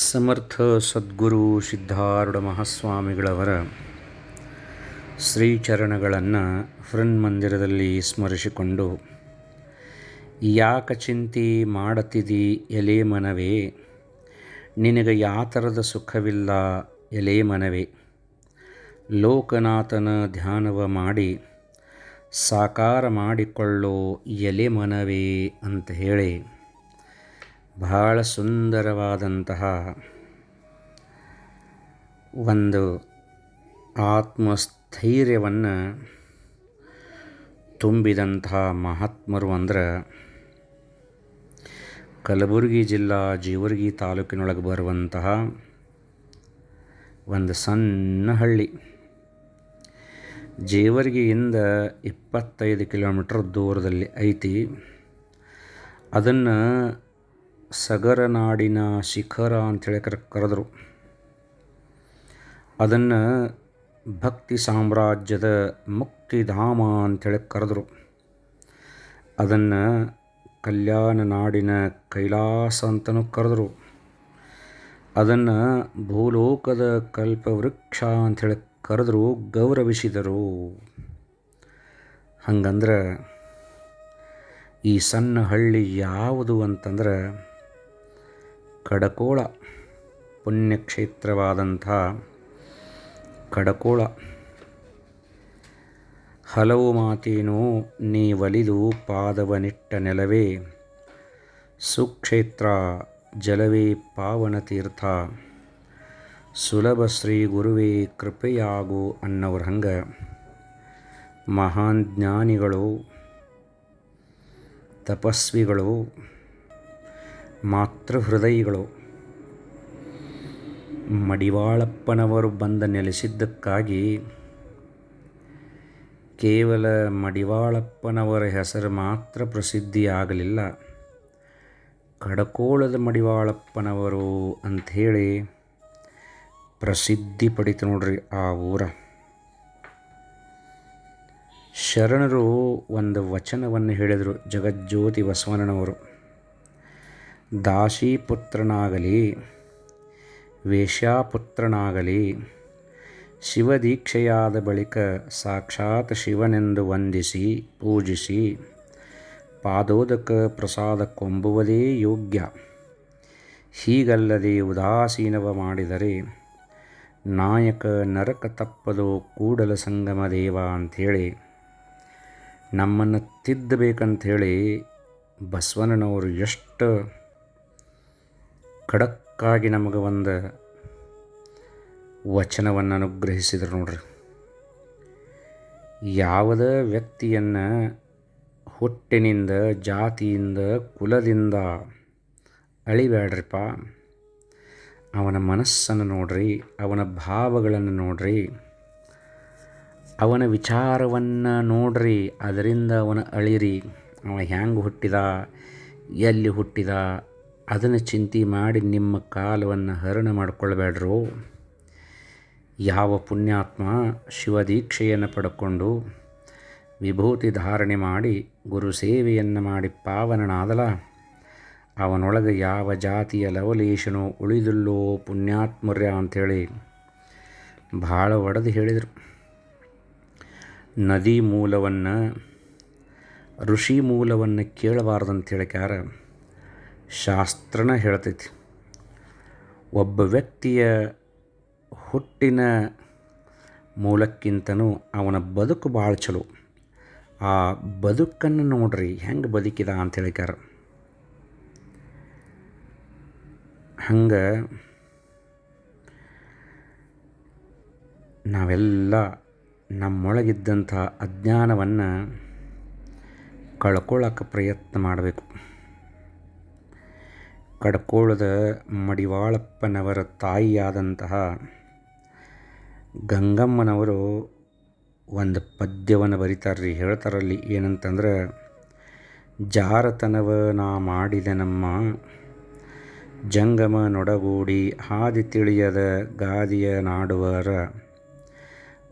ಸಮರ್ಥ ಸದ್ಗುರು ಸಿದ್ಧಾರೂಢ ಮಹಾಸ್ವಾಮಿಗಳವರ ಶ್ರೀಚರಣಗಳನ್ನು ಮಂದಿರದಲ್ಲಿ ಸ್ಮರಿಸಿಕೊಂಡು, ಯಾಕ ಚಿಂತೆ ಮಾಡತಿದಿ ಎಲೆ ಮನವೇ? ನಿನಗೆ ಯಾತರದ ಸುಖವಿಲ್ಲ ಎಲೆ ಮನವೇ? ಲೋಕನಾಥನ ಧ್ಯಾನವ ಮಾಡಿ, ಸಾಕಾರ ಮಾಡಿಕೊಳ್ಳೋ ಎಲೆ ಮನವೇ ಅಂತ ಹೇಳಿ ಬಹಳ ಸುಂದರವಾದಂತಹ ಒಂದು ಆತ್ಮಸ್ಥೈರ್ಯವನ್ನು ತುಂಬಿದಂತಹ ಮಹಾತ್ಮರು ಅಂದ್ರೆ ಕಲಬುರಗಿ ಜಿಲ್ಲಾ ಜೀವರ್ಗಿ ತಾಲೂಕಿನೊಳಗೆ ಬರುವಂತಹ ಒಂದು ಸಣ್ಣ ಹಳ್ಳಿ ಜೇವರ್ಗಿಯಿಂದ ಇಪ್ಪತ್ತೈದು ಕಿಲೋಮೀಟ್ರ್ ದೂರದಲ್ಲಿ ಐತಿ. ಅದನ್ನು ಸಗರನಾಡಿನ ಶಿಖರ ಅಂಥೇಳಿ ಕರೆ, ಕರೆದರು. ಅದನ್ನು ಭಕ್ತಿ ಸಾಮ್ರಾಜ್ಯದ ಮುಕ್ತಿಧಾಮ ಅಂಥೇಳಿ ಕರೆದರು. ಅದನ್ನು ಕಲ್ಯಾಣ ನಾಡಿನ ಕೈಲಾಸ ಅಂತಲೂ ಕರೆದರು. ಅದನ್ನು ಭೂಲೋಕದ ಕಲ್ಪವೃಕ್ಷ ಅಂಥೇಳಿ ಕರೆದರು, ಗೌರವಿಸಿದರು. ಹಂಗಂದ್ರೆ ಈ ಸಣ್ಣ ಹಳ್ಳಿ ಯಾವುದು ಅಂತಂದ್ರೆ ಕಡಕೋಳ ಪುಣ್ಯಕ್ಷೇತ್ರವಾದಂಥ ಕಡಕೋಳ ಹಲವು ಮಾತೇನು, ನೀ ಒಲಿದು ಪಾದವನಿಟ್ಟ ನೆಲವೇ, ಸುಕ್ಷೇತ್ರ ಜಲವೇ ಪಾವನ ತೀರ್ಥ, ಸುಲಭ ಶ್ರೀ ಗುರುವೇ ಕೃಪೆಯಾಗು ಅನ್ನೋರ ಹಂಗೆ, ಮಹಾನ್ ಜ್ಞಾನಿಗಳು, ತಪಸ್ವಿಗಳು ಮಾತೃಹೃದಯಿಗಳು. ಮಡಿವಾಳಪ್ಪನವರು ಬಂದ ನೆಲೆಸಿದ್ದಕ್ಕಾಗಿ ಕೇವಲ ಮಡಿವಾಳಪ್ಪನವರ ಹೆಸರು ಮಾತ್ರ ಪ್ರಸಿದ್ಧಿಯಾಗಲಿಲ್ಲ. ಕಡಕೋಳದ ಮಡಿವಾಳಪ್ಪನವರು ಅಂಥೇಳಿ ಪ್ರಸಿದ್ಧಿ ಪಡಿತು ನೋಡ್ರಿ ಆ ಊರ. ಶರಣರು ಒಂದು ವಚನವನ್ನು ಹೇಳಿದರು ಜಗಜ್ಯೋತಿ ಬಸವಣ್ಣನವರು. ದಾಸೀಪುತ್ರನಾಗಲಿ ವೇಶ್ಯಾಪುತ್ರನಾಗಲಿ, ಶಿವದೀಕ್ಷೆಯಾದ ಬಳಿಕ ಸಾಕ್ಷಾತ್ ಶಿವನೆಂದು ವಂದಿಸಿ, ಪೂಜಿಸಿ, ಪಾದೋದಕ ಪ್ರಸಾದಕ್ಕೊಂಬುವುದೇ ಯೋಗ್ಯ. ಹೀಗಲ್ಲದೆ ಉದಾಸೀನವ ಮಾಡಿದರೆ ನಾಯಕ ನರಕ ತಪ್ಪದು ಕೂಡಲ ಸಂಗಮ ದೇವ ಅಂಥೇಳಿ, ನಮ್ಮನ್ನು ತಿದ್ದಬೇಕಂಥೇಳಿ ಬಸವಣ್ಣನವರು ಎಷ್ಟು ಖಡಕ್ಕಾಗಿ ನಮಗೆ ಒಂದು ವಚನವನ್ನು ಅನುಗ್ರಹಿಸಿದರು ನೋಡ್ರಿ. ಯಾವುದೇ ವ್ಯಕ್ತಿಯನ್ನು ಹುಟ್ಟಿನಿಂದ, ಜಾತಿಯಿಂದ, ಕುಲದಿಂದ ಅಳಿಬೇಡ್ರಿಪ್ಪ ಅವನ ಮನಸ್ಸನ್ನು ನೋಡ್ರಿ, ಅವನ ಭಾವಗಳನ್ನು ನೋಡ್ರಿ, ಅವನ ವಿಚಾರವನ್ನು ನೋಡ್ರಿ, ಅದರಿಂದ ಅವನ ಅಳಿರಿ. ಅವ ಹ್ಯಾಂಗೆ ಹುಟ್ಟಿದ, ಎಲ್ಲಿ ಹುಟ್ಟಿದ ಅದನ್ನು ಚಿಂತೆ ಮಾಡಿ ನಿಮ್ಮ ಕಾಲವನ್ನು ಹರಣ ಮಾಡಿಕೊಳ್ಬೇಡ್ರು. ಯಾವ ಪುಣ್ಯಾತ್ಮ ಶಿವದೀಕ್ಷೆಯನ್ನು ಪಡ್ಕೊಂಡು ವಿಭೂತಿ ಧಾರಣೆ ಮಾಡಿ ಗುರು ಸೇವೆಯನ್ನು ಮಾಡಿ ಪಾವನನಾದಲ, ಅವನೊಳಗೆ ಯಾವ ಜಾತಿಯ ಲವಲೇಶನೋ ಉಳಿದುಲ್ಲೋ ಪುಣ್ಯಾತ್ಮರ್ಯ ಅಂಥೇಳಿ ಭಾಳ ಒಡೆದು ಹೇಳಿದರು. ನದಿ ಮೂಲವನ್ನು, ಋಷಿ ಮೂಲವನ್ನು ಕೇಳಬಾರ್ದಂತ ಕ್ಯಾರ ಶಾಸ್ತ್ರನ ಹೇಳ್ತೈತಿ. ಒಬ್ಬ ವ್ಯಕ್ತಿಯ ಹುಟ್ಟಿನ ಮೂಲಕ್ಕಿಂತನೂ ಅವನ ಬದುಕು ಭಾಳ ಚಲೋ. ಆ ಬದುಕನ್ನು ನೋಡ್ರಿ ಹೆಂಗೆ ಬದುಕಿದ ಅಂತ ಹೇಳಿಕಾರ ಹಂಗೆ ನಾವೆಲ್ಲ ನಮ್ಮೊಳಗಿದ್ದಂಥ ಅಜ್ಞಾನವನ್ನು ಕಳ್ಕೊಳ್ಳೋಕೆ ಪ್ರಯತ್ನ ಮಾಡಬೇಕು. ಕಡ್ಕೋಳದ ಮಡಿವಾಳಪ್ಪನವರ ತಾಯಿಯಾದಂತಹ ಗಂಗಮ್ಮನವರು ಒಂದು ಪದ್ಯವನ್ನು ಬರೀತಾರ್ರಿ. ಹೇಳ್ತಾರಲ್ಲಿ ಏನಂತಂದ್ರೆ, ಜಾರತನವ ನಾ ಮಾಡಿದ ನಮ್ಮ ಜಂಗಮ ನೊಡಗೂಡಿ ಹಾದಿ ತಿಳಿಯದ ಗಾದಿಯ ನಾಡುವರ.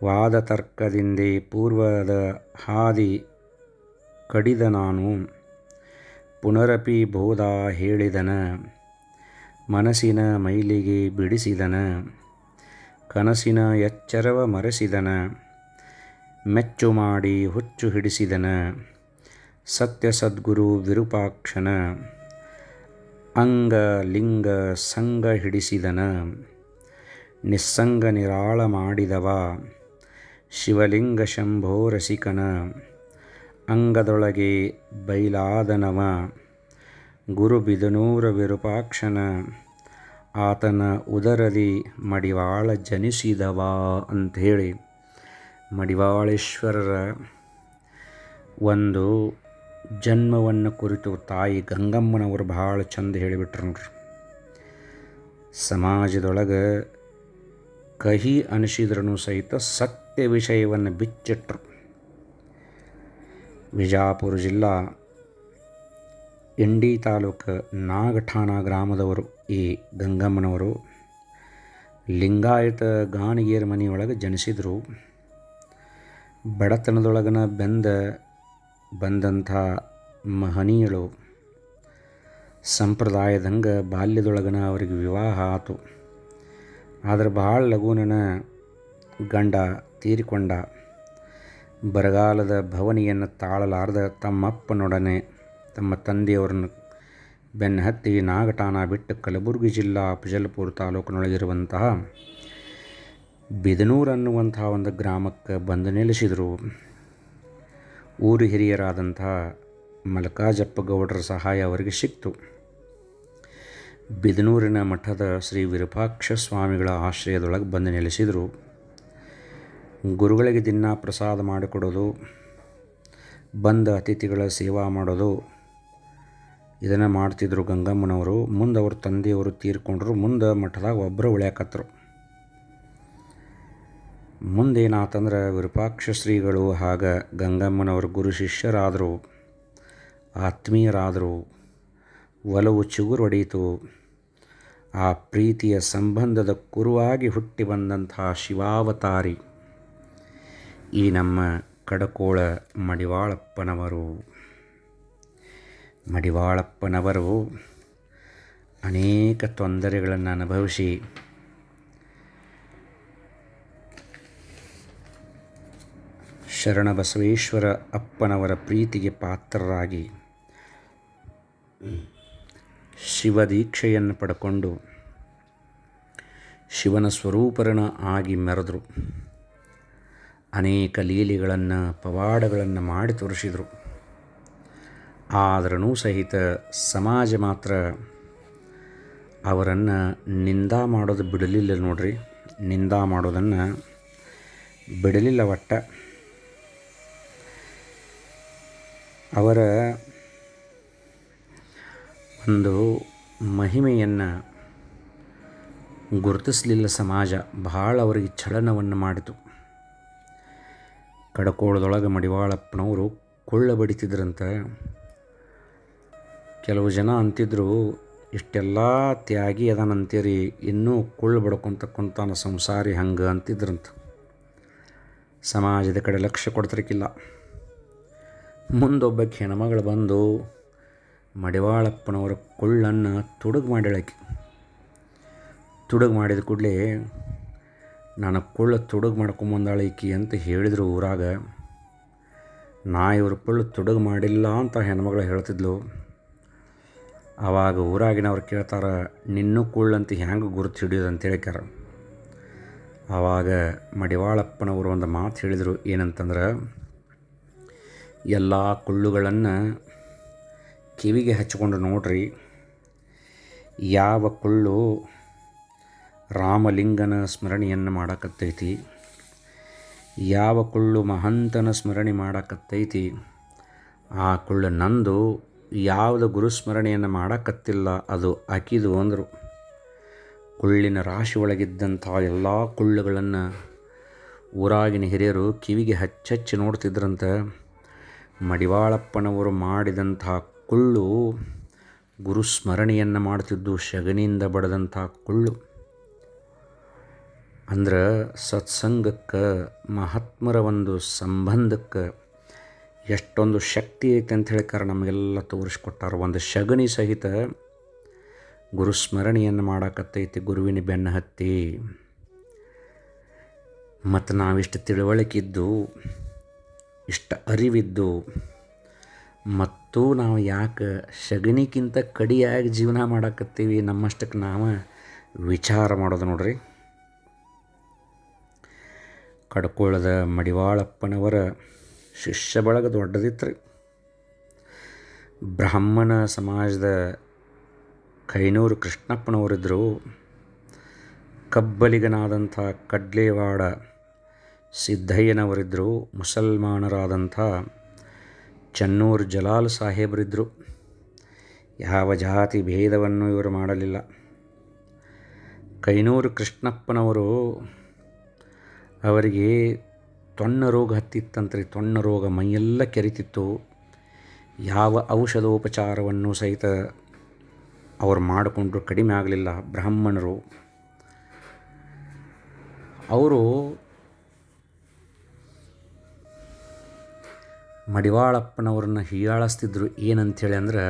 ವಾದ ತರ್ಕದಿಂದೇ ಪೂರ್ವದ ಹಾದಿ ಕಡಿದ ನಾನು. ಪುನರಪಿ ಬೋಧ ಹೇಳಿದನ ಮನಸ್ಸಿನ ಮೈಲಿಗೆ ಬಿಡಿಸಿದನ, ಕನಸಿನ ಎಚ್ಚರವ ಮರೆಸಿದನ, ಮೆಚ್ಚು ಮಾಡಿ ಹುಚ್ಚು ಹಿಡಿಸಿದನ, ಸತ್ಯ ಸದ್ಗುರು ವಿರೂಪಾಕ್ಷನ, ಅಂಗ ಲಿಂಗ ಸಂಗ ಹಿಡಿಸಿದನ, ನಿಸ್ಸಂಗ ನಿರಾಳ ಮಾಡಿದವ, ಶಿವಲಿಂಗ ಶಂಭೋ ರಸಿಕನ. ಅಂಗದೊಳಗೆ ಬೈಲಾದನವ. ಗುರು ಬಿದನೂರ ವಿರೂಪಾಕ್ಷನ, ಆತನ ಉದರದಿ ಮಡಿವಾಳ ಜನಿಸಿದವ ಅಂಥೇಳಿ ಮಡಿವಾಳೇಶ್ವರರ ಒಂದು ಜನ್ಮವನ್ನು ಕುರಿತು ತಾಯಿ ಗಂಗಮ್ಮನವರು ಭಾಳ ಚಂದ ಹೇಳಿಬಿಟ್ರು ನೋಡ್ರಿ. ಸಮಾಜದೊಳಗೆ ಕಹಿ ಅನಿಸಿದ್ರೂ ಸಹಿತ ಸತ್ಯ ವಿಷಯವನ್ನು ಬಿಚ್ಚಿಟ್ರು. ವಿಜಾಪುರ ಜಿಲ್ಲಾ ಇಂಡಿ ತಾಲೂಕು ನಾಗಠಾಣ ಗ್ರಾಮದವರು ಈ ಗಂಗಮ್ಮನವರು. ಲಿಂಗಾಯತ ಗಾಣಿಗೇರ ಮನೆಯೊಳಗೆ ಜನಿಸಿದರು. ಬಡತನದೊಳಗನ ಬೆಂದ ಬಂದಂಥ ಮಹನೀಯಳು. ಸಂಪ್ರದಾಯದಂಗೆ ಬಾಲ್ಯದೊಳಗನ ಅವರಿಗೆ ವಿವಾಹ ಆತು. ಆದರೆ ಭಾಳ ಲಘುನ ಗಂಡ ತೀರಿಕೊಂಡ. ಬರಗಾಲದ ಭವನಿಯನ್ನು ತಾಳಲಾರದ ತಮ್ಮಪ್ಪನೊಡನೆ ತಮ್ಮ ತಂದೆಯವರನ್ನು ಬೆನ್ನಹತ್ತಿ ನಾಗಟಾನ ಬಿಟ್ಟು ಕಲಬುರಗಿ ಜಿಲ್ಲಾ ಅಫಜಲ್ಪುರ ತಾಲೂಕಿನೊಳಗಿರುವಂತಹ ಬಿದನೂರು ಅನ್ನುವಂತಹ ಒಂದು ಗ್ರಾಮಕ್ಕೆ ಬಂದು ನೆಲೆಸಿದರು. ಊರು ಹಿರಿಯರಾದಂತಹ ಮಲ್ಕಾಜಪ್ಪ ಗೌಡರ ಸಹಾಯ ಅವರಿಗೆ ಸಿಕ್ತು. ಬಿದನೂರಿನ ಮಠದ ಶ್ರೀ ವಿರೂಪಾಕ್ಷ ಸ್ವಾಮಿಗಳ ಆಶ್ರಯದೊಳಗೆ ಬಂದು ನೆಲೆಸಿದರು. ಗುರುಗಳಿಗೆ ದಿನ ಪ್ರಸಾದ ಮಾಡಿಕೊಡೋದು, ಬಂದ ಅತಿಥಿಗಳ ಸೇವಾ ಮಾಡೋದು, ಇದನ್ನು ಮಾಡ್ತಿದ್ರು ಗಂಗಮ್ಮನವರು. ಮುಂದೆ ಅವ್ರ ತಂದೆಯವರು ತೀರ್ಕೊಂಡ್ರು, ಮುಂದೆ ಮಠದಾಗ ಒಬ್ಬರು ಉಳಿಯಾಕತ್ರು. ಮುಂದೇನಾತಂದ್ರೆ ವಿರೂಪಾಕ್ಷ ಶ್ರೀಗಳು ಹಾಗ ಗಂಗಮ್ಮನವರು ಗುರು ಶಿಷ್ಯರಾದರು, ಆತ್ಮೀಯರಾದರು, ಒಲವು ಚಿಗುರು ಹೊಡೆಯಿತು ಆ ಪ್ರೀತಿಯ ಸಂಬಂಧದ ಕುರುವಾಗಿ ಹುಟ್ಟಿ ಬಂದಂತಹ ಶಿವಾವತಾರಿ ಈ ನಮ್ಮ ಕಡಕೋಳ ಮಡಿವಾಳಪ್ಪನವರು. ಮಡಿವಾಳಪ್ಪನವರು ಅನೇಕ ತೊಂದರೆಗಳನ್ನು ಅನುಭವಿಸಿ ಶರಣಬಸವೇಶ್ವರ ಅಪ್ಪನವರ ಪ್ರೀತಿಗೆ ಪಾತ್ರರಾಗಿ ಶಿವದೀಕ್ಷೆಯನ್ನು ಪಡ್ಕೊಂಡು ಶಿವನ ಸ್ವರೂಪರಣ ಆಗಿ ಮೆರೆದರು. ಅನೇಕ ಲೀಲೆಗಳನ್ನು, ಪವಾಡಗಳನ್ನು ಮಾಡಿ ತೋರಿಸಿದರು. ಆದರೂ ಸಹಿತ ಸಮಾಜ ಮಾತ್ರ ಅವರನ್ನು ನಿಂದ ಮಾಡೋದು ಬಿಡಲಿಲ್ಲ ನೋಡ್ರಿ. ನಿಂದ ಮಾಡೋದನ್ನು ಬಿಡಲಿಲ್ಲ ಒಟ್ಟ. ಅವರ ಒಂದು ಮಹಿಮೆಯನ್ನು ಗುರುತಿಸಲಿಲ್ಲ ಸಮಾಜ. ಭಾಳ ಅವರಿಗೆ ಚಲನವನ್ನು ಮಾಡಿತು. ಕಡಕೋಳದೊಳಗೆ ಮಡಿವಾಳಪ್ಪನವರು ಕೊಳ್ಳ ಬಡಿತಿದ್ರಂತೆ. ಕೆಲವು ಜನ ಅಂತಿದ್ರು, ಇಷ್ಟೆಲ್ಲ ತ್ಯಾಗಿ ಅದಾನಂತೀರಿ, ಇನ್ನೂ ಕೊಳ್ಳು ಬಡ್ಕೊಂತಕ್ಕಂಥ ಸಂಸಾರಿ ಹಂಗೆ ಅಂತಿದ್ರಂತ. ಸಮಾಜದ ಕಡೆ ಲಕ್ಷ್ಯ ಕೊಡ್ತಿರಕ್ಕಿಲ್ಲ ಮುಂದೊಬ್ಬಕ್ಕೆ ಹೆಣ್ಮಗಳು ಬಂದು, ಮಡಿವಾಳಪ್ಪನವರ ಕೊಳ್ಳನ್ನು ತುಡುಗು ಮಾಡ್ಯಾಳಕಿ ತುಡುಗು ಮಾಡಿದ ಕೂಡಲೇ ನಾನು ಕುಳ್ಳು ತುಡುಗು ಮಾಡ್ಕೊಂಬಂದಾಳೆ ಈಕಿ ಅಂತ ಹೇಳಿದರು ಊರಾಗ. ನಾ ಇವ್ರ ಕೊಳ್ಳು ತುಡುಗು ಮಾಡಿಲ್ಲ ಅಂತ ಹೆಣ್ಮಗಳು ಹೇಳ್ತಿದ್ಲು. ಆವಾಗ ಊರಾಗಿನವ್ರು ಕೇಳ್ತಾರೆ, ನಿನ್ನೂ ಕುಳ್ಳು ಅಂತ ಹೆಂಗೆ ಗುರುತು ಹಿಡಿಯೋದು? ಅಂತ ಹೇಳ್ಕ್ಯಾರ. ಆವಾಗ ಮಡಿವಾಳಪ್ಪನವರು ಒಂದು ಮಾತು ಹೇಳಿದರು ಏನಂತಂದ್ರೆ, ಎಲ್ಲ ಕುಳ್ಳುಗಳನ್ನು ಕಿವಿಗೆ ಹಚ್ಚಿಕೊಂಡು ನೋಡ್ರಿ, ಯಾವ ಕುಳ್ಳು ರಾಮಲಿಂಗನ ಸ್ಮರಣೆಯನ್ನು ಮಾಡಕತ್ತೈತಿ. ಯಾವ ಕುಳ್ಳು ಮಹಂತನ ಸ್ಮರಣೆ ಮಾಡಕತ್ತೈತಿ, ಆ ಕುಳ್ಳು ನಂದು ಯಾವುದು ಗುರುಸ್ಮರಣೆಯನ್ನು ಮಾಡಕತ್ತಿಲ್ಲ, ಅದು ಅಕಿದು ಅಂದರು. ಕುಳ್ಳಿನ ರಾಶಿ ಒಳಗಿದ್ದಂಥ ಎಲ್ಲ ಕುಳ್ಳುಗಳನ್ನು ಊರಾಗಿನ ಹಿರಿಯರು ಕಿವಿಗೆ ಹಚ್ಚಚ್ಚಿ ನೋಡ್ತಿದ್ರಂತೆ, ಮಡಿವಾಳಪ್ಪನವರು ಮಾಡಿದಂಥ ಕುಳ್ಳು ಗುರುಸ್ಮರಣೆಯನ್ನು ಮಾಡ್ತಿದ್ದು ಶಗನಿಯಿಂದ ಬಡದಂಥ ಕುಳ್ಳು. ಅಂದ್ರೆ ಸತ್ಸಂಗಕ್ಕೆ, ಮಹಾತ್ಮರ ಒಂದು ಸಂಬಂಧಕ್ಕೆ ಎಷ್ಟೊಂದು ಶಕ್ತಿ ಐತೆ ಅಂತ ಹೇಳ್ಕಾರ ನಮಗೆಲ್ಲ ತೋರಿಸ್ಕೊಟ್ಟಾರ. ಒಂದು ಶಗಣಿ ಸಹಿತ ಗುರುಸ್ಮರಣೆಯನ್ನು ಮಾಡಾಕತ್ತೈತಿ ಗುರುವಿನ ಬೆನ್ನು ಹತ್ತಿ ಮತ್ತು ನಾವಿಷ್ಟು ತಿಳುವಳಿಕಿದ್ದು, ಇಷ್ಟು ಅರಿವಿದ್ದು, ಮತ್ತು ನಾವು ಯಾಕೆ ಶಗಣಿಗಿಂತ ಕಡಿಯಾಗಿ ಜೀವನ ಮಾಡಾಕತ್ತೀವಿ ನಮ್ಮಷ್ಟಕ್ಕೆ ನಾವು ವಿಚಾರ ಮಾಡೋದು ನೋಡ್ರಿ. ಕಡ್ಕೊಳ್ಳದ ಮಡಿವಾಳಪ್ಪನವರ ಶಿಷ್ಯ ಬಳಗ ದೊಡ್ಡದಿತ್ತು ಬ್ರಾಹ್ಮಣ ಸಮಾಜದ ಕೈನೂರು ಕೃಷ್ಣಪ್ಪನವರಿದ್ದರು ಕಬ್ಬಲಿಗನಾದಂಥ ಕಡ್ಲೇವಾಡ ಸಿದ್ದಯ್ಯನವರಿದ್ದರು ಮುಸಲ್ಮಾನರಾದಂಥ ಚನ್ನೂರು ಜಲಾಲ್ ಸಾಹೇಬರಿದ್ದರು ಯಾವ ಜಾತಿ ಭೇದವನ್ನು ಇವರು ಮಾಡಲಿಲ್ಲ. ಕೈನೂರು ಕೃಷ್ಣಪ್ಪನವರು ಅವರಿಗೆ ತೊಣ್ಣ ರೋಗ ಹತ್ತಿತ್ತಂತ್ರಿ ತೊಣ್ಣ ರೋಗ. ಮೈಯೆಲ್ಲ ಕೆರಿತಿತ್ತು. ಯಾವ ಔಷಧೋಪಚಾರವನ್ನು ಸಹಿತ ಅವರು ಮಾಡಿಕೊಂಡ್ರು ಕಡಿಮೆ ಆಗಲಿಲ್ಲ ಬ್ರಾಹ್ಮಣರು. ಅವರು ಮಡಿವಾಳಪ್ಪನವ್ರನ್ನ ಹೀಯಾಳಿಸ್ತಿದ್ರು ಏನಂಥೇಳಿ ಅಂದ್ರೆ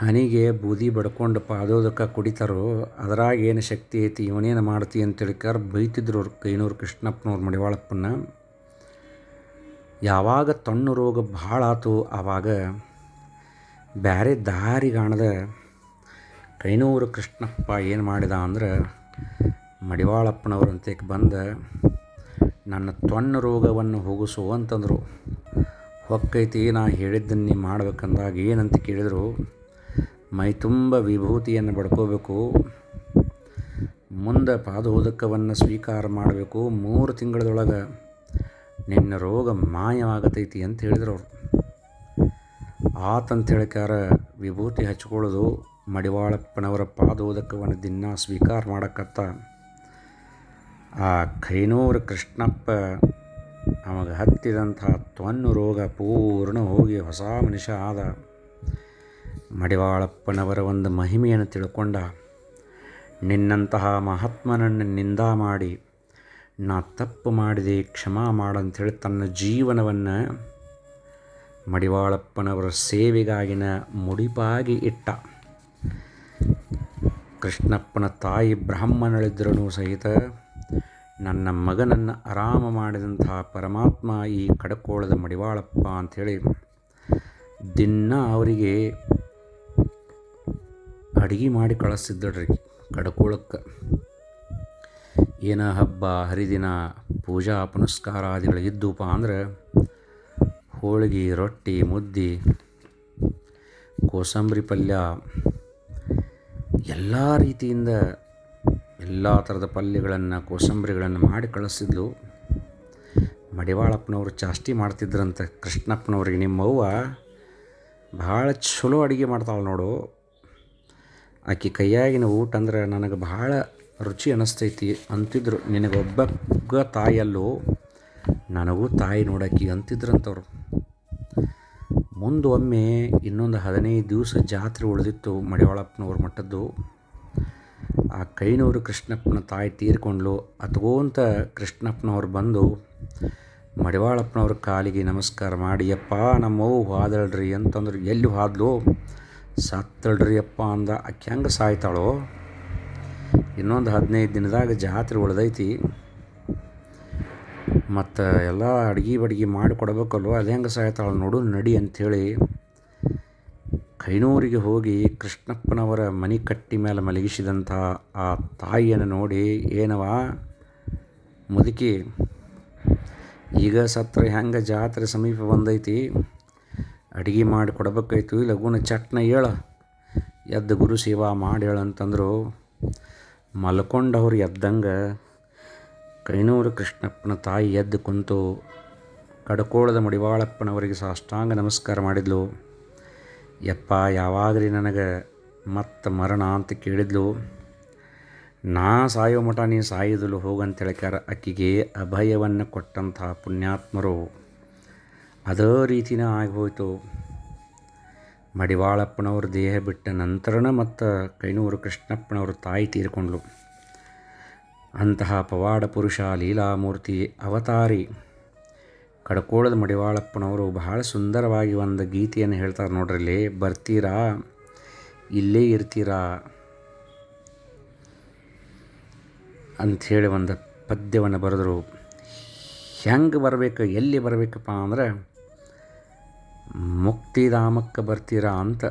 ಹನಿಗೆ ಬೂದಿ ಬಡ್ಕೊಂಡು ಪಾದೋದಕ್ಕೆ ಕುಡಿತಾರೋ, ಅದ್ರಾಗ ಏನು ಶಕ್ತಿ ಐತಿ, ಇವನೇನು ಮಾಡ್ತಿ ಅಂತೇಳಿಕಾರ ಬೈತಿದ್ರು ಅವ್ರು ಕೈನೂರು ಕೃಷ್ಣಪ್ಪನವ್ರು ಮಡಿವಾಳಪ್ಪನ ಯಾವಾಗ ತಣ್ಣು ರೋಗ ಭಾಳ ಆತು ಆವಾಗ ಬೇರೆ ದಾರಿ ಕಾಣದ ಕೈನೂರು ಕೃಷ್ಣಪ್ಪ ಏನು ಮಾಡಿದ ಅಂದ್ರೆ ಮಡಿವಾಳಪ್ಪನವ್ರ ಅಂತೇಕ್ ಬಂದ ನನ್ನ ತೊಣ್ಣು ರೋಗವನ್ನು ಹೋಗಿಸು ಅಂತಂದರು. ಹೊಕ್ಕೈತಿ ನಾ ಹೇಳಿದ್ದನ್ನು ನೀ ಮಾಡ್ಬೇಕಂದಾಗ ಏನಂತ ಕೇಳಿದರು. ಮೈ ತುಂಬ ವಿಭೂತಿಯನ್ನು ಬಡ್ಕೋಬೇಕು ಮುಂದೆ ಪಾದೋದಕವನ್ನು ಸ್ವೀಕಾರ ಮಾಡಬೇಕು. ಮೂರು ತಿಂಗಳದೊಳಗೆ ನಿನ್ನ ರೋಗ ಮಾಯವಾಗತೈತಿ ಅಂತ ಹೇಳಿದ್ರು ಅವರು. ಆತಂತ ಹೇಳಿಕಾರ ವಿಭೂತಿ ಹಚ್ಕೊಳ್ಳೋದು ಮಡಿವಾಳಪ್ಪನವರ ಪಾದೋದಕವನ್ನು ದಿನ ಸ್ವೀಕಾರ ಮಾಡಕ್ಕತ್ತ ಆ ಖೈನೂರು ಕೃಷ್ಣಪ್ಪ ಅವಾಗ ಹತ್ತಿದಂಥ ತ್ವನ್ನು ರೋಗ ಪೂರ್ಣ ಹೋಗಿ ಹೊಸ ಮನುಷ್ಯ ಆದ. ಮಡಿವಾಳಪ್ಪನವರ ಒಂದು ಮಹಿಮೆಯನ್ನು ತಿಳ್ಕೊಂಡ, ನಿನ್ನಂತಹ ಮಹಾತ್ಮನನ್ನು ನಿಂದ ಮಾಡಿ, ನಾ ತಪ್ಪು ಮಾಡಿದೆ, ಕ್ಷಮಾ ಮಾಡಂಥೇಳಿ ತನ್ನ ಜೀವನವನ್ನು ಮಡಿವಾಳಪ್ಪನವರ ಸೇವೆಗಾಗಿನ ಮುಡಿಪಾಗಿ ಇಟ್ಟ. ಕೃಷ್ಣಪ್ಪನ ತಾಯಿ ಬ್ರಾಹ್ಮಣಳಿದ್ರೂ ಸಹಿತ ನನ್ನ ಮಗನನ್ನು ಆರಾಮ ಮಾಡಿದಂತಹ ಪರಮಾತ್ಮ ಈ ಕಡಕೋಳದ ಮಡಿವಾಳಪ್ಪ ಅಂಥೇಳಿ ದಿನ ಅವರಿಗೆ ಅಡುಗೆ ಮಾಡಿ ಕಳಿಸ್ತಿದ್ದಳ್ರಿ ಕಡ್ಕೊಳಕ್ಕೆ. ಏನ ಹಬ್ಬ, ಹರಿದಿನ, ಪೂಜಾ ಪುನಸ್ಕಾರಾದಿಗಳು ಇದ್ದುಪ್ಪ ಅಂದ್ರೆ ಹೋಳಿಗೆ, ರೊಟ್ಟಿ, ಮುದ್ದೆ, ಕೋಸಂಬರಿ ಪಲ್ಯ, ಎಲ್ಲ ರೀತಿಯಿಂದ ಎಲ್ಲ ಥರದ ಪಲ್ಯಗಳನ್ನು, ಕೋಸಂಬರಿಗಳನ್ನು ಮಾಡಿ ಕಳಿಸ್ತಿದ್ಲು. ಮಡಿವಾಳಪ್ಪನವರು ಚಾಷ್ಟಿ ಮಾಡ್ತಿದ್ರಂತೆ ಕೃಷ್ಣಪ್ಪನವ್ರಿಗೆ ನಿಮ್ಮವ್ವ ಭಾಳ ಚಲೋ ಅಡುಗೆ ಮಾಡ್ತಾಳೆ ನೋಡು. ಆಕೆ ಕೈಯಾಗಿನ ಊಟ ಅಂದ್ರೆ ನನಗೆ ಭಾಳ ರುಚಿ ಅನ್ನಿಸ್ತೈತಿ ಅಂತಿದ್ರು ನಿನಗೊಬ್ಬ ತಾಯಲ್ಲೋ? ನನಗೂ ತಾಯಿ ನೋಡಕ್ಕೆ, ಅಂತಿದ್ರಂತವ್ರು. ಮುಂದೊಮ್ಮೆ ಇನ್ನೊಂದು ಹದಿನೈದು ದಿವಸ ಜಾತ್ರೆ ಉಳಿದಿತ್ತು ಮಡಿವಾಳಪ್ಪನವ್ರ ಮಟ್ಟದ್ದು ಆ ಕೈನೂರು ಕೃಷ್ಣಪ್ಪನ ತಾಯಿ ತೀರ್ಕೊಂಡ್ಲು. ಅಂತ ಕೃಷ್ಣಪ್ಪನವ್ರು ಬಂದು, ಮಡಿವಾಳಪ್ಪನವ್ರ ಕಾಲಿಗೆ ನಮಸ್ಕಾರ ಮಾಡಿ ಅಪ್ಪ ನಮ್ಮವು ಹಾದಳ್ರಿ ಅಂತಂದ್ರೆ. ಎಲ್ಲಿ ಹಾದ್ಲು? ಸತ್ತಳ್ರಿ ಅಪ್ಪ ಅಂದ. ಆಕೆ ಹೆಂಗೆ ಸಾಯ್ತಾಳೋ? ಇನ್ನೊಂದು ಹದಿನೈದು ದಿನದಾಗ ಜಾತ್ರೆ ಉಳ್ದೈತಿ. ಮತ್ತು ಎಲ್ಲ ಅಡ್ಗೆ ಬಡ್ಗೆ ಮಾಡಿ ಕೊಡಬೇಕಲ್ವ ಅದು ಹೆಂಗೆ ಸಾಯ್ತಾಳೆ ನೋಡು ನಡಿ ಅಂಥೇಳಿ ಕೈನೂರಿಗೆ ಹೋಗಿ ಕೃಷ್ಣಪ್ಪನವರ ಮನೆ ಕಟ್ಟಿ ಮೇಲೆ ಮಲಗಿಸಿದಂಥ ಆ ತಾಯಿಯನ್ನು ನೋಡಿ ಏನವ ಮುದುಕಿ, ಈಗ ಸತ್ರ ಹೆಂಗೆ ಜಾತ್ರೆ ಸಮೀಪ ಬಂದೈತಿ? ಅಡುಗೆ ಮಾಡಿ ಕೊಡ್ಬೇಕಾಯ್ತು. ಲಘುನ ಚಟ್ನ ಹೇಳ. ಎದ್ದು ಗುರು ಸೇವಾ ಮಾಡಿ ಹೇಳಂತಂದರು ಮಲ್ಕೊಂಡವ್ರು ಎದ್ದಂಗೆ ಕೈನೂರು ಕೃಷ್ಣಪ್ಪನ ತಾಯಿ ಎದ್ದು ಕುಂತು ಕಡ್ಕೋಳದ ಮಡಿವಾಳಪ್ಪನವರಿಗೆ ಸಾಷ್ಟಾಂಗ ನಮಸ್ಕಾರ ಮಾಡಿದ್ಲು. ಯಪ್ಪ ಯಾವಾಗಲಿ ನನಗೆ ಮತ್ತೆ ಮರಣ ಅಂತ ಕೇಳಿದ್ಲು. ನಾ ಸಾಯೋ ಮಠ ನೀ ಸಾಯಿದಲು ಹೋಗಂತ ಹೇಳ್ಕ್ಯಾರ ಅಕ್ಕಿಗೆ ಅಭಯವನ್ನು ಕೊಟ್ಟಂತಹ ಪುಣ್ಯಾತ್ಮರು. ಅದೇ ರೀತಿನ ಆಗೋಯ್ತು ಮಡಿವಾಳಪ್ಪನವ್ರ ದೇಹ ಬಿಟ್ಟ ನಂತರನ ಮತ್ತು ಕೈನೂರು ಕೃಷ್ಣಪ್ಪನವ್ರ ತಾಯಿ ತೀರ್ಕೊಂಡ್ಲು ಅಂತಹ ಪವಾಡ ಪುರುಷ ಲೀಲಾಮೂರ್ತಿ ಅವತಾರಿ. ಕಡಕೋಳದ ಮಡಿವಾಳಪ್ಪನವರು ಬಹಳ ಸುಂದರವಾಗಿ ಒಂದು ಗೀತೆಯನ್ನು ಹೇಳ್ತಾರೆ ನೋಡ್ರಿ ಇಲ್ಲಿ ಬರ್ತೀರಾ? ಇಲ್ಲೇ ಇರ್ತೀರಾ? ಅಂಥೇಳಿ ಒಂದು ಪದ್ಯವನ್ನು ಬರೆದರು. ಹೆಂಗೆ ಬರಬೇಕು, ಎಲ್ಲಿ ಬರಬೇಕಪ್ಪ ಅಂದ್ರೆ ಮುಕ್ತಿಧಾಮಕ್ಕೆ ಬರ್ತೀರಾ ಅಂತ.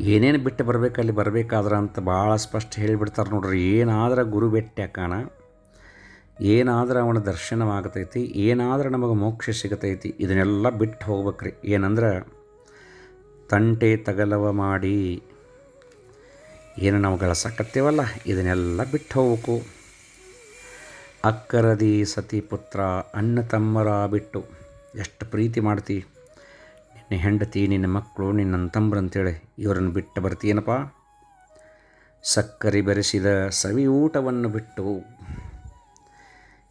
ಏನೇನು ಬಿಟ್ಟು ಬರಬೇಕು, ಅಲ್ಲಿ ಬರಬೇಕಾದ್ರೆ ಅಂತ ಭಾಳ ಸ್ಪಷ್ಟ ಹೇಳಿಬಿಡ್ತಾರೆ ನೋಡ್ರಿ. ಏನಾದ್ರೆ ಗುರು ಭೇಟ್ಯಾಕಾಣ ಏನಾದ್ರೆ ಅವನ ದರ್ಶನವಾಗತೈತಿ, ಏನಾದ್ರೆ ನಮಗೆ ಮೋಕ್ಷ ಸಿಗತೈತಿ, ಇದನ್ನೆಲ್ಲ ಬಿಟ್ಟು ಹೋಗ್ಬೇಕ್ರಿ. ಏನಂದ್ರೆ, ತಂಟೆ ತಗಲವ ಮಾಡಿ ಏನು ನಾವು ಗಳಸಕತ್ತೇವಲ್ಲ ಇದನ್ನೆಲ್ಲ ಬಿಟ್ಟು ಹೋಗ್ಬೇಕು. ಅಕ್ಕರದಿ ಸತಿ ಪುತ್ರ ಅಣ್ಣ ತಮ್ಮರ ಬಿಟ್ಟು ಎಷ್ಟು ಪ್ರೀತಿ ಮಾಡ್ತಿ? ನಿನ್ನ ಹೆಂಡತಿ, ನಿನ್ನ ಮಕ್ಕಳು, ನಿನ್ನ ತಂಬ್ರು ಅಂತೇಳಿ ಇವರನ್ನು ಬಿಟ್ಟು ಬರ್ತೀಯೇನಪ್ಪ? ಸಕ್ಕರೆ ಬೆರೆಸಿದ ಸವಿ ಊಟವನ್ನು ಬಿಟ್ಟು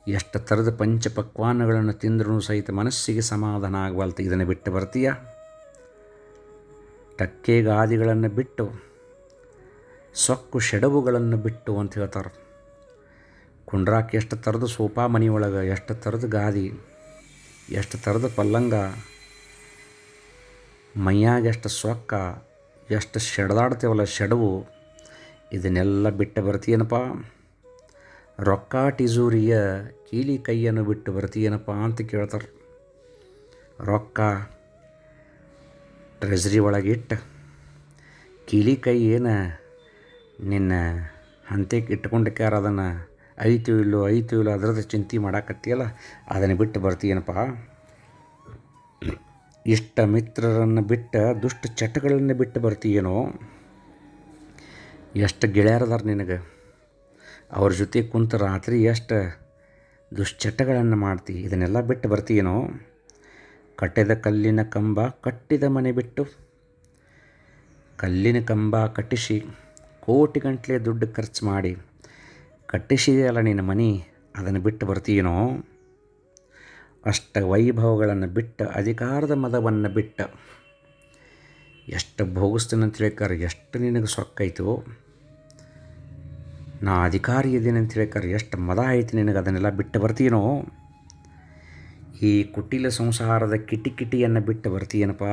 ಎಷ್ಟು ಥರದ ಪಂಚಪಕ್ವಾನಗಳನ್ನು ತಿಂದ್ರೂ ಸಹಿತ ಮನಸ್ಸಿಗೆ ಸಮಾಧಾನ ಆಗಬಲ್ತು ಇದನ್ನು ಬಿಟ್ಟು ಬರ್ತೀಯ? ಟಕ್ಕೆ ಗಾದಿಗಳನ್ನು ಬಿಟ್ಟು, ಸೊಕ್ಕು ಶೆಡವುಗಳನ್ನು ಬಿಟ್ಟು ಅಂತ ಹೇಳ್ತಾರೆ. ಕುಂಡ್ರಾಕ್ ಎಷ್ಟು ಥರದ ಸೋಫಾ ಮನೆಯೊಳಗೆ ಎಷ್ಟು ಥರದ ಗಾದಿ ಎಷ್ಟು ಥರದ ಪಲ್ಲಂಗ, ಮೈಯಾಗ ಎಷ್ಟು ಸೊಕ್ಕ, ಎಷ್ಟು ಶೆಡ್ದಾಡ್ತೇವಲ್ಲ ಶೆಡವು, ಇದನ್ನೆಲ್ಲ ಬಿಟ್ಟು ಬರ್ತೀಯನಪ್ಪ? ರೊಕ್ಕ ಟಿಜೂರಿಯ ಕೀಲಿ ಕೈಯನ್ನು ಬಿಟ್ಟು ಬರ್ತೀಯನಪ್ಪ ಅಂತ ಕೇಳ್ತಾರೆ. ರೊಕ್ಕ ಟ್ರೆಜರಿ ಒಳಗಿಟ್ಟು ಕೀಲಿ ಕೈ ಏನು ನಿನ್ನ ಹಂತೆಗೆ ಇಟ್ಕೊಂಡಕ್ಕಾರ ಅದನ್ನು ಐತು ಇಲ್ಲೋ ಐತೋ ಇಲ್ಲೋ ಅದ್ರದ್ದು ಚಿಂತೆ ಮಾಡಾಕತ್ತೀಯಲ್ಲ, ಅದನ್ನು ಬಿಟ್ಟು ಬರ್ತೀಯನಪ್ಪ? ಇಷ್ಟ ಮಿತ್ರರನ್ನು ಬಿಟ್ಟ ದುಷ್ಟ ಚಟಗಳನ್ನು ಬಿಟ್ಟು ಬರ್ತೀಯೇನೋ? ಎಷ್ಟು ಗೆಳೆಯರದಾರ ನಿನಗೆ? ಅವ್ರ ಜೊತೆ ಕುಂತ ರಾತ್ರಿ ಎಷ್ಟು ದುಶ್ಚಟಗಳನ್ನು ಮಾಡ್ತಿ, ಇದನ್ನೆಲ್ಲ ಬಿಟ್ಟು ಬರ್ತೀಯೇನೋ? ಕಟ್ಟಿದ ಕಲ್ಲಿನ ಕಂಬ ಕಟ್ಟಿದ ಮನೆ ಬಿಟ್ಟು, ಕಲ್ಲಿನ ಕಂಬ ಕಟ್ಟಿಸಿ ಕೋಟಿ ಗಂಟಲೆ ದುಡ್ಡು ಖರ್ಚು ಮಾಡಿ ಕಟ್ಟಿಸಿದೆಯಲ್ಲ ನಿನ್ನ ಮನೆ, ಅದನ್ನು ಬಿಟ್ಟು ಬರ್ತೀನೋ ಅಷ್ಟ ವೈಭವಗಳನ್ನು ಬಿಟ್ಟು, ಅಧಿಕಾರದ ಮದವನ್ನು ಬಿಟ್ಟು. ಎಷ್ಟು ಭೋಗಿಸ್ತೀನಿ ಅಂತ ಹೇಳ್ಕಾರ, ಎಷ್ಟು ನಿನಗೆ ಸೊಕ್ಕೈತೋ ನಾ ಅಧಿಕಾರಿ ಇದ್ದೀನಿ ಅಂತ ಎಷ್ಟು ಮದ ಐತಿ ನಿನಗೆ ಅದನ್ನೆಲ್ಲ ಬಿಟ್ಟು ಬರ್ತೀನೋ ಈ ಕುಟಿಲ ಸಂಸಾರದ ಕಿಟಿ ಕಿಟಿಯನ್ನು ಬಿಟ್ಟು ಬರ್ತೀಯನಪ್ಪ?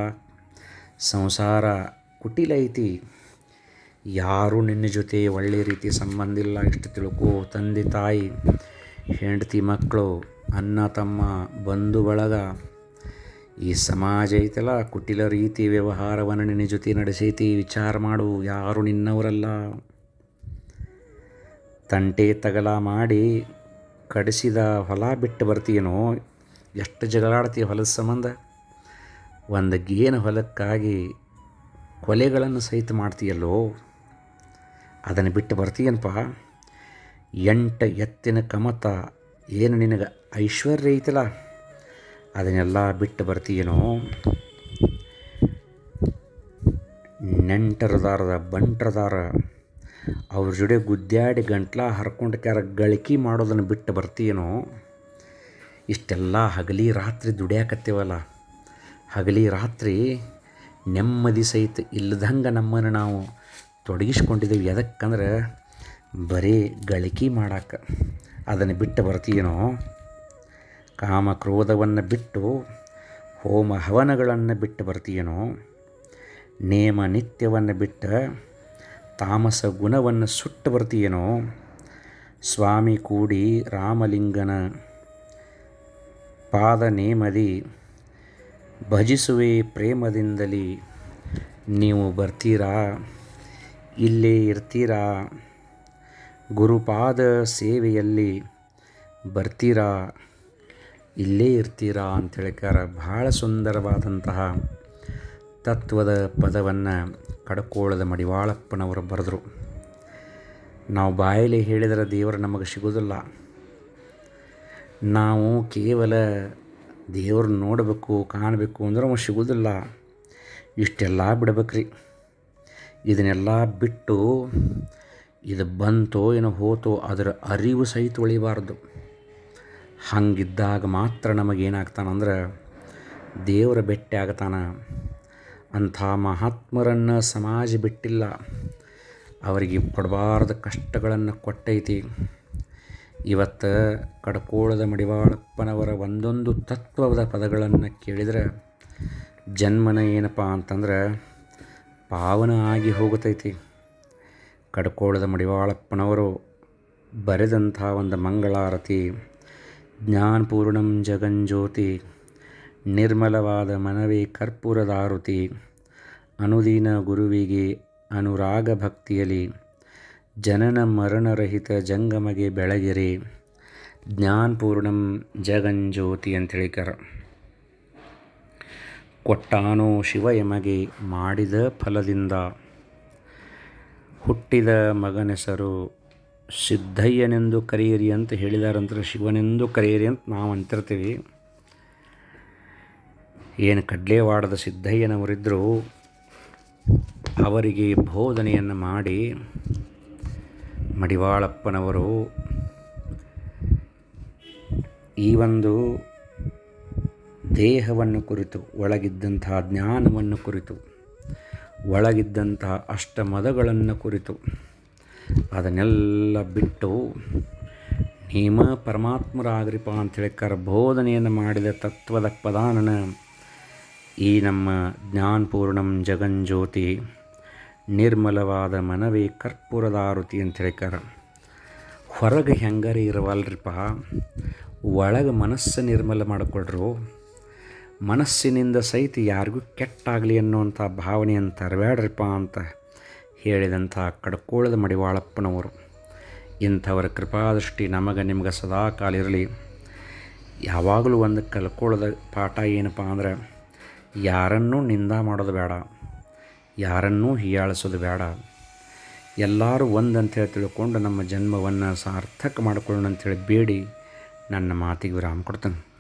ಸಂಸಾರ ಕುಟಿಲ ಐತಿ. ಯಾರೂ ನಿನ್ನ ಜೊತೆ ಒಳ್ಳೆಯ ರೀತಿ ಸಂಬಂಧ ಇಲ್ಲ, ಇಷ್ಟು ತಿಳ್ಕೋ. ತಂದೆ ತಾಯಿ, ಹೆಂಡತಿ ಮಕ್ಕಳು, ಅಣ್ಣ ತಮ್ಮ, ಬಂಧು ಬಳಗ, ಈ ಸಮಾಜ ಐತಲ್ಲ, ಕುಟಿಲ ರೀತಿ ವ್ಯವಹಾರವನ್ನು ನಿನ್ನ ಜೊತೆ ನಡೆಸೈತಿ, ವಿಚಾರ ಮಾಡು. ಯಾರು ನಿನ್ನವರಲ್ಲ. ತಂಟೆ ತಗಲ ಮಾಡಿ ಕಡಿಸಿದ ಹೊಲ ಬಿಟ್ಟು ಬರ್ತೀನೋ ಎಷ್ಟು ಜಗಳಾಡ್ತೀಯ ಹೊಲದ ಸಂಬಂಧ? ಒಂದು ಗೇನು ಹೊಲಕ್ಕಾಗಿ ಕೊಲೆಗಳನ್ನು ಸಹಿತ ಮಾಡ್ತೀಯಲ್ಲೋ? ಅದನ್ನು ಬಿಟ್ಟು ಬರ್ತೀಯನಪ್ಪ? ಎಂಟು ಎತ್ತಿನ ಕಮತ ಏನು ನಿನಗೆ ಐಶ್ವರ್ಯ ಐತಲ್ಲ? ಅದನ್ನೆಲ್ಲ ಬಿಟ್ಟು ಬರ್ತೀಯನೋ? ನೆಂಟರದಾರದ ಬಂಟರದಾರ ಅವ್ರ ಜೋಡಿ ಗುದ್ದಾಡಿ ಗಂಟ್ಲ ಹರ್ಕೊಂಡು ಕ್ಯಾರ ಗಳಿಕೆ ಮಾಡೋದನ್ನು ಬಿಟ್ಟು ಬರ್ತೀಯನೋ? ಇಷ್ಟೆಲ್ಲ ಹಗಲಿ ರಾತ್ರಿ ದುಡಿಯಾಕತ್ತೇವಲ್ಲ? ಹಗಲಿ ರಾತ್ರಿ ನೆಮ್ಮದಿ ಸಹಿತ ಇಲ್ಲದಂಗೆ ನಮ್ಮನ್ನು ನಾವು ತೊಡಗಿಸ್ಕೊಂಡಿದ್ದೀವಿ. ಎದಕ್ಕಂದ್ರೆ ಬರೀ ಗಳಿಕೆ ಮಾಡಕ್ಕೆ ಅದನ್ನು ಬಿಟ್ಟು ಬರ್ತೀನೋ ಕಾಮ ಕ್ರೋಧವನ್ನು ಬಿಟ್ಟು ಹೋಮ ಹವನಗಳನ್ನು ಬಿಟ್ಟು ಬರ್ತೀಯನೋ? ನೇಮ ನಿತ್ಯವನ್ನು ಬಿಟ್ಟು ತಾಮಸ ಗುಣವನ್ನು ಸುಟ್ಟು ಬರ್ತೀಯೇನೋ? ಸ್ವಾಮಿ ಕೂಡಿ ರಾಮಲಿಂಗನ ಪಾದ ನೇಮದಿ ಭಜಿಸುವೆ ಪ್ರೇಮದಿಂದಲಿ ನೀವು ಬರ್ತೀರಾ? ಇಲ್ಲೇ ಇರ್ತೀರಾ? ಗುರುಪಾದ ಸೇವೆಯಲ್ಲಿ ಬರ್ತೀರಾ? ಇಲ್ಲೇ ಇರ್ತೀರಾ ಅಂತ ಹೇಳ್ಕಾರ ಭಾಳ ಸುಂದರವಾದಂತಹ ತತ್ವದ ಪದವನ್ನು ಕಡಕೋಳದ ಮಡಿವಾಳಪ್ಪನವರು ಬರೆದರು. ನಾವು ಬಾಯಲ್ಲಿ ಹೇಳಿದರೆ ದೇವರು ನಮಗೆ ಸಿಗೋದಿಲ್ಲ. ನಾವು ಕೇವಲ ದೇವ್ರನ್ನ ನೋಡಬೇಕು, ಕಾಣಬೇಕು ಅಂದ್ರೆ ಅವ ಸಿಗೋದಿಲ್ಲ. ಇಷ್ಟೆಲ್ಲ ಬಿಡ್ಬೇಕ್ರಿ. ಇದನ್ನೆಲ್ಲ ಬಿಟ್ಟು ಇದು ಬಂತೋ ಏನೋ ಹೋತೋ ಅದರ ಅರಿವು ಸಹಿತ ಉಳಿಬಾರ್ದು. ಹಂಗಿದ್ದಾಗ ಮಾತ್ರ ನಮಗೇನಾಗ್ತಾನಂದ್ರೆ ದೇವರ ಬೆಟ್ಟೆ ಆಗ್ತಾನ. ಅಂಥ ಮಹಾತ್ಮರನ್ನು ಸಮಾಜ ಬಿಟ್ಟಿಲ್ಲ. ಅವರಿಗೆ ಕೊಡಬಾರ್ದ ಕಷ್ಟಗಳನ್ನು ಕೊಟ್ಟೈತಿ. ಇವತ್ತು ಕಡಕೋಳದ ಮಡಿವಾಳಪ್ಪನವರ ಒಂದೊಂದು ತತ್ವದ ಪದಗಳನ್ನು ಕೇಳಿದರೆ ಜನ್ಮನ ಏನಪ್ಪ ಅಂತಂದ್ರೆ ಪಾವನ ಆಗಿ ಹೋಗುತ್ತೈತಿ ಕಡ್ಕೋಳದ ಮಡಿವಾಳಪ್ಪನವರು ಬರೆದಂಥ ಒಂದು ಮಂಗಳಾರತಿ, ಜ್ಞಾನಪೂರ್ಣಂ ಜಗಂಜ್ಯೋತಿ ನಿರ್ಮಲವಾದ ಮನವೇ ಕರ್ಪೂರದಾರುತಿ ಅನುದೀನ ಗುರುವಿಗೆ ಅನುರಾಗ ಭಕ್ತಿಯಲಿ, ಜನನ ಮರಣರಹಿತ ಜಂಗಮಗೆ ಬೆಳಗಿರಿ, ಜ್ಞಾನಪೂರ್ಣಂ ಜಗಂಜ್ಯೋತಿ ಅಂತ ಹೇಳಿಕಾರ ಕೊಟ್ಟಾನೋ ಶಿವ ಎಮಗೆ ಮಾಡಿದ ಫಲದಿಂದ. ಹುಟ್ಟಿದ ಮಗನೆಸರು ಸಿದ್ಧಯ್ಯನೆಂದು ಕರೆಯಿರಿ ಅಂತ ಹೇಳಿದಾರಂದ್ರೆ ಶಿವನೆಂದು ಕರೆಯಿರಿ ಅಂತ ನಾವು ಅಂತಿರ್ತೀವಿ. ಏನು ಕಡ್ಲೇವಾಡದ ಸಿದ್ಧಯ್ಯನವರಿದ್ದರು ಅವರಿಗೆ ಬೋಧನೆಯನ್ನು ಮಾಡಿ ಮಡಿವಾಳಪ್ಪನವರು ಈ ಒಂದು ದೇಹವನ್ನು ಕುರಿತು, ಒಳಗಿದ್ದಂತಹ ಜ್ಞಾನವನ್ನು ಕುರಿತು, ಒಳಗಿದ್ದಂತಹ ಅಷ್ಟಮದಗಳನ್ನು ಕುರಿತು, ಅದನ್ನೆಲ್ಲ ಬಿಟ್ಟು ನೀಮ ಪರಮಾತ್ಮರಾಗ್ರಿಪ ಅಂಥೇಳಿ ಕರ್ಬೋಧನೆಯನ್ನು ಮಾಡಿದ ತತ್ವದ ಪದಾನನ ಈ ನಮ್ಮ ಜ್ಞಾನಪೂರ್ಣಂ ಜಗಂಜ್ಯೋತಿ, ನಿರ್ಮಲವಾದ ಮನವೇ ಕರ್ಪೂರದಾರುತಿ ಅಂತ ಹೇಳ್ಕಾರ ಹೊರಗೆ ಹೆಂಗಾರೆ ಇರವಲ್ರಿಪ್ಪ ಒಳಗೆ ಮನಸ್ಸು ನಿರ್ಮಲ ಮಾಡಿಕೊಳ್ರು ಮನಸ್ಸಿನಿಂದ ಸಹಿತ ಯಾರಿಗೂ ಕೆಟ್ಟಾಗಲಿ ಅನ್ನುವಂಥ ಭಾವನೆಯನ್ನು ತರಬೇಡ್ರಿಪ್ಪ ಅಂತ ಹೇಳಿದಂಥ ಕಡ್ಕೋಳದ ಮಡಿವಾಳಪ್ಪನವರು. ಇಂಥವರ ಕೃಪಾದೃಷ್ಟಿ ನಮಗೆ ನಿಮ್ಗೆ ಸದಾ ಕಾಲ ಇರಲಿ. ಯಾವಾಗಲೂ ಒಂದು ಕಲ್ಕೊಳ್ಳೋದ ಪಾಠ ಏನಪ್ಪ ಅಂದ್ರೆ, ಯಾರನ್ನೂ ನಿಂದ ಮಾಡೋದು ಬೇಡ, ಯಾರನ್ನೂ ಹೀಯಾಳಿಸೋದು ಬೇಡ. ಎಲ್ಲರೂ ಒಂದಂತೇಳಿ ತಿಳ್ಕೊಂಡು ನಮ್ಮ ಜನ್ಮವನ್ನು ಸಾರ್ಥಕ ಮಾಡಿಕೊಳ್ಳೋಣ ಅಂತೇಳಿ ಬೇಡಿ. ನನ್ನ ಮಾತಿಗೆ ವಿರಾಮ ಕೊಡ್ತೇನೆ.